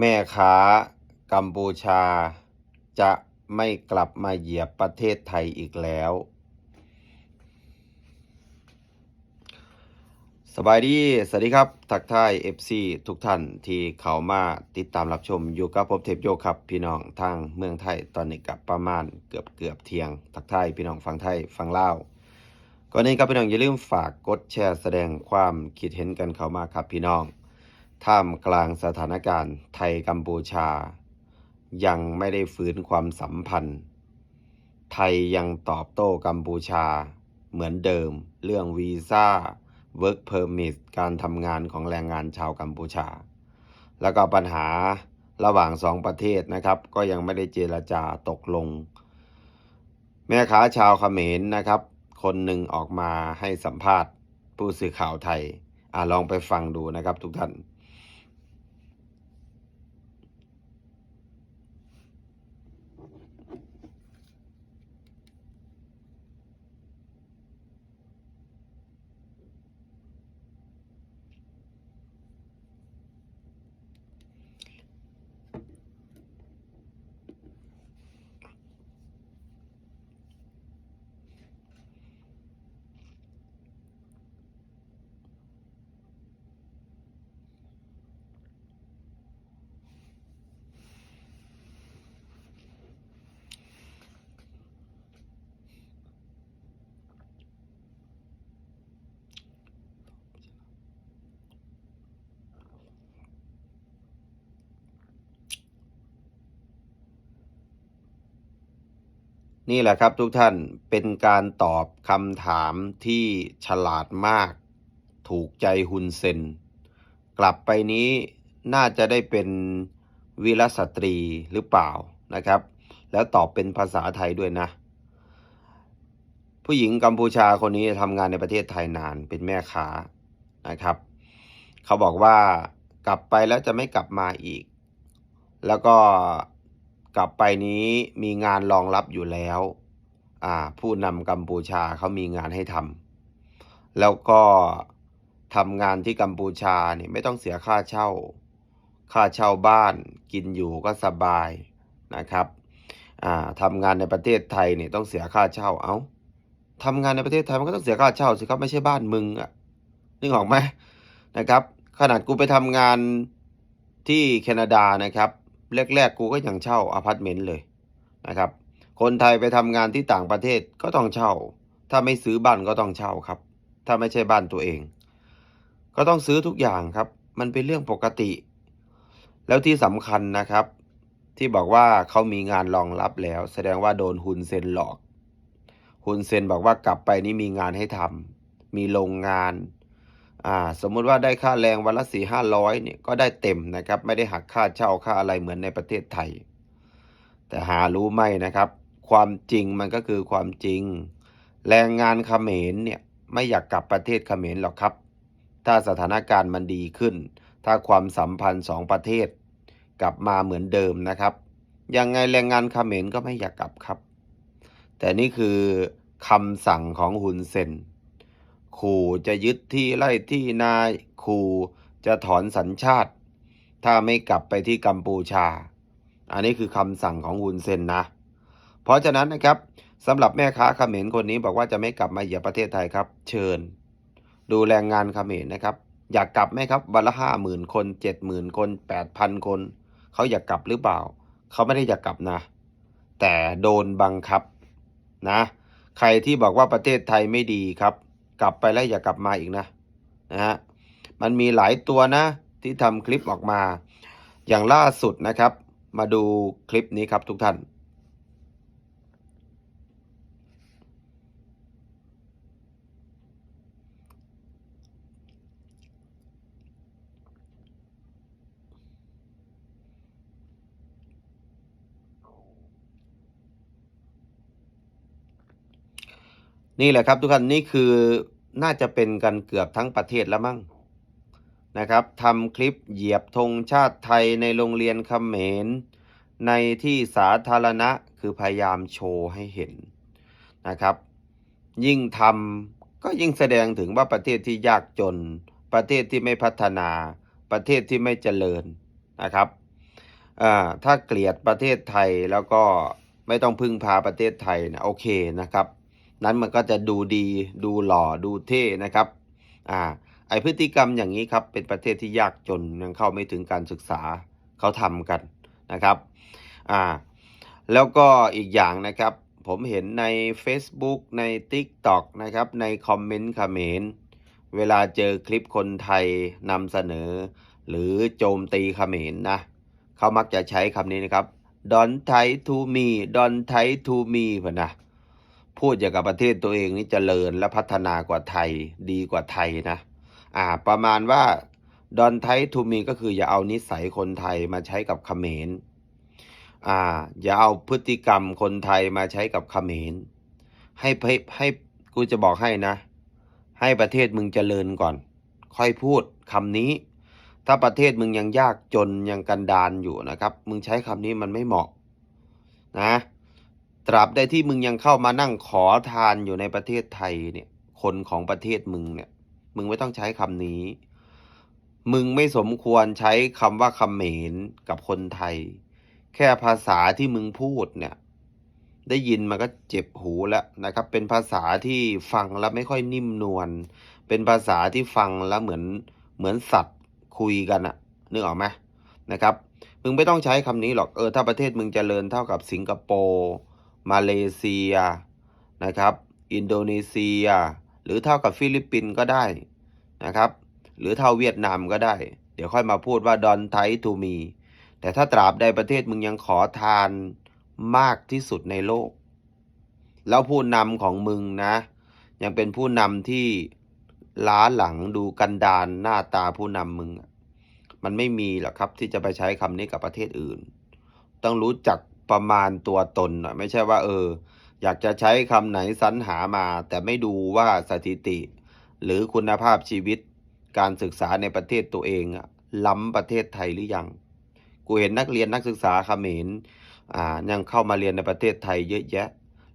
แม่ค้ากัมพูชา จะไม่กลับมาเหยียบประเทศไทยอีกแล้ว สบายดี สวัสดีครับ ทักทาย FC ทุกท่านที่เข้ามาติดตามรับชมอยู่กับผมเทพโยครับ พี่น้องทางเมืองไทยตอนนี้กับประมาณเกือบเกือบเที่ยง ทักทายพี่น้องฟังไทยฟังเล่าก่อนนี้ครับพี่น้องอย่าลืมฝากกดแชร์แสดงความคิดเห็นกันเข้ามาครับพี่น้อง ท่ามกลางสถานการณ์ไทยกัมพูชา ยังไม่ได้ฟื้นความสัมพันธ์ ไทยยังตอบโต้กัมพูชา เหมือนเดิม เรื่องวีซ่า Work Permit การทำงานของแรงงานชาวกัมพูชา แล้วก็ปัญหาระหว่างสองประเทศนะครับ ก็ยังไม่ได้เจรจาตกลง แม่ค้าชาวเขมรนะครับ คนหนึ่งออกมาให้สัมภาษณ์ผู้สื่อข่าวไทยอลองไปฟังดูนะครับทุกท่าน นี่แหละครับทุกท่านเป็นการตอบคำถามที่ฉลาดมาก ถูกใจฮุนเซน กลับไปนี้น่าจะได้เป็นวีรสตรีหรือเปล่านะครับ แล้วตอบเป็นภาษาไทยด้วยนะ ผู้หญิงกัมพูชาคนนี้ทำงานในประเทศไทยนานเป็นแม่ค้านะครับ เขาบอกว่ากลับไปแล้วจะไม่กลับมาอีก แล้วก็ กลับไปนี้มีงานรองรับอยู่แล้วอ่าผู้นำกัมพูชาเขามีงานให้ทำแล้วก็ทำงานที่กัมพูชาเนี่ยไม่ต้องเสียค่าเช่า ค่าเช่าบ้านกินอยู่ก็สบายนะครับอ่าทำงานในประเทศไทยเนี่ยต้องเสียค่าเช่าเอา้าทำงานในประเทศไทยมันก็ต้องเสียค่าเช่าสิครับไม่ใช่บ้านมึงอะนึกออกไหมนะครับ ขนาดกูไปทำงานที่แคนาดานะครับ แรกๆกูก็ยังเช่าอพาร์ตเมนต์เลยนะครับ คนไทยไปทำงานที่ต่างประเทศก็ต้องเช่า ถ้าไม่ซื้อบ้านก็ต้องเช่าครับ ถ้าไม่ใช่บ้านตัวเอง ก็ต้องซื้อทุกอย่างครับ มันเป็นเรื่องปกติ แล้วที่สำคัญนะครับ ที่บอกว่าเขามีงานรองรับแล้ว แสดงว่าโดนฮุนเซนหลอกฮุนเซนบอกว่ากลับไปนี่มีงานให้ทำมีโรงงาน สมมุติว่าได้ค่าแรงวันละสี่ห้าร้อยเนี่ยก็ได้เต็มนะครับ ไม่ได้หักค่าเช่าค่าอะไรเหมือนในประเทศไทย แต่หารู้ไหมนะครับ ความจริงมันก็คือความจริง แรงงานเขมรเนี่ยไม่อยากกลับประเทศเขมรหรอกครับ ถ้าสถานการณ์มันดีขึ้น ถ้าความสัมพันธ์สองประเทศ กลับมาเหมือนเดิมนะครับ ยังไงแรงงานเขมรก็ไม่อยากกลับครับ แต่นี่คือคำสั่งของฮุนเซน ขู่จะยึดที่ไร่ที่นาขู่จะถอนสัญชาติ ถ้าไม่กลับไปที่กัมพูชา อันนี้คือคำสั่งของฮุนเซนนะ เพราะฉะนั้นนะครับสำหรับแม่ค้าเขมรคนนี้บอกว่าจะไม่กลับมาเหยียบประเทศไทยครับ เชิญ ดูแรงงานเขมรนะครับ อยากกลับไหมครับวันละห้าหมื่นคนเจ็ดหมื่นคนแปดพันคนเขาอยากกลับหรือเปล่าเขาไม่ได้อยากกลับนะ แต่โดนบังคับนะ ใครที่บอกว่าประเทศไทยไม่ดีครับ กลับไปแล้วอย่ากลับมาอีกนะนะฮะมันมีหลายตัวนะที่ทำคลิปออกมา อย่างล่าสุดนะครับ มาดูคลิปนี้ครับทุกท่าน นี่แหละครับทุกท่านนี่คือน่าจะเป็นกันเกือบทั้งประเทศแล้วมั้งนะครับทำคลิปเหยียบธงชาติไทยในโรงเรียนเขมร ในที่สาธารณะคือพยายามโชว์ให้เห็นนะครับ ยิ่งทำก็ยิ่งแสดงถึงว่าประเทศที่ยากจน ประเทศที่ไม่พัฒนา ประเทศที่ไม่เจริญนะครับถ้าเกลียดประเทศไทยแล้วก็ไม่ต้องพึ่งพาประเทศไทยนะโอเคนะครับ นั้นมันก็จะดูดี ดูหล่อดูเท่นะครับอ่าไอพฤติกรรมอย่างนี้ครับเป็นประเทศที่ยากจนยังเข้าไม่ถึงการศึกษาเขาทำกันนะครับอ่าแล้วก็อีกอย่างนะครับ ผมเห็นใน Facebook ใน TikTok นะครับในคอมเมนต์คอมเมนต์เวลาเจอคลิปคนไทยนำเสนอ หรือโจมตีเขมรนนะเขามักจะใช้คำนี้นะครับ don't Thai to me don't Thai to me นะ พูดอย่างกับประเทศตัวเองนี่เจริญและพัฒนากว่าไทยดีกว่าไทยนะ อ่า ประมาณว่า don't Thai to me ก็คืออย่าเอานิสัยคนไทยมาใช้กับเขมร อ่า อย่าเอาพฤติกรรมคนไทยมาใช้กับเขมร ให้ให้ให้กูจะบอกให้นะ ให้ประเทศมึงเจริญก่อน ค่อยพูดคำนี้ ถ้าประเทศมึงยังยากจนยังกันดานอยู่นะครับ มึงใช้คำนี้มันไม่เหมาะ นะ ตราบใดที่มึงยังเข้ามานั่งขอทานอยู่ในประเทศไทยเนี่ย คนของประเทศมึงเนี่ย มึงไม่ต้องใช้คำนี้ มึงไม่สมควรใช้คำว่าคำเหมนกับคนไทย แค่ภาษาที่มึงพูดเนี่ย ได้ยินมันก็เจ็บหูแล้วนะครับ เป็นภาษาที่ฟังแล้วไม่ค่อยนิ่มนวล เป็นภาษาที่ฟังแล้วเหมือนเหมือนสัตว์คุยกันอะนึกออกไหมนะครับ มึงไม่ต้องใช้คำนี้หรอก เออ ถ้าประเทศมึงเจริญเท่ากับสิงคโปร์ มาเลเซียนะครับ อินโดนีเซีย หรือเท่ากับฟิลิปปินส์ก็ได้นะครับ หรือเท่าเวียดนามก็ได้ เดี๋ยวค่อยมาพูดว่าดอนไททูมี แต่ถ้าตราบใดประเทศมึงยังขอทานมากที่สุดในโลก แล้วผู้นำของมึงนะ ยังเป็นผู้นำที่ล้าหลังดูกันดานหน้าตาผู้นำมึง มันไม่มีหรอกครับที่จะไปใช้คำนี้กับประเทศอื่น ต้องรู้จัก ประมาณตัวตนหน่อยไม่ใช่ว่า เออ อยากจะใช้คำไหนสรรหามา แต่ไม่ดูว่าสถิติ หรือคุณภาพชีวิต การศึกษาในประเทศตัวเองล้ำประเทศไทยหรือยัง กูเห็นนักเรียนนักศึกษาเขมรอ่ายังเข้ามาเรียนในประเทศไทยเยอะแยะ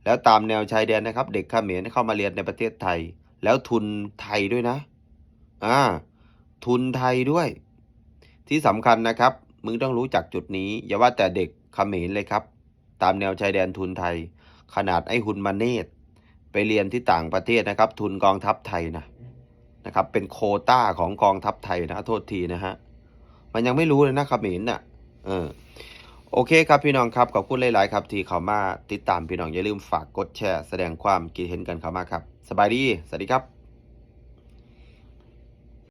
แล้วตามแนวชายแดนนะครับ เด็กเขมรเข้ามาเรียนในประเทศไทย แล้วทุนไทยด้วยนะอ่าทุนไทยด้วย ที่สำคัญนะครับ มึงต้องรู้จักจุดนี้ อย่าว่าแต่เด็ก เขมรเลยครับ ตามแนวชายแดนทุนไทย ขนาดไอ้หุนมาเนตไปเรียนที่ต่างประเทศนะครับ ทุนกองทัพไทยนะนะครับ เป็นโคต้าของกองทัพไทยนะโทษทีนะฮะมันยังไม่รู้เลยนะเขมรน่ะเออโอเคครับพี่น้องครับขอบคุณหลาย ๆ ครับ ที่เข้ามาติดตามพี่น้องอย่าลืมฝากกดแชร์ แสดงความคิดเห็นกันเข้ามาครับ สบายดี สวัสดีครับ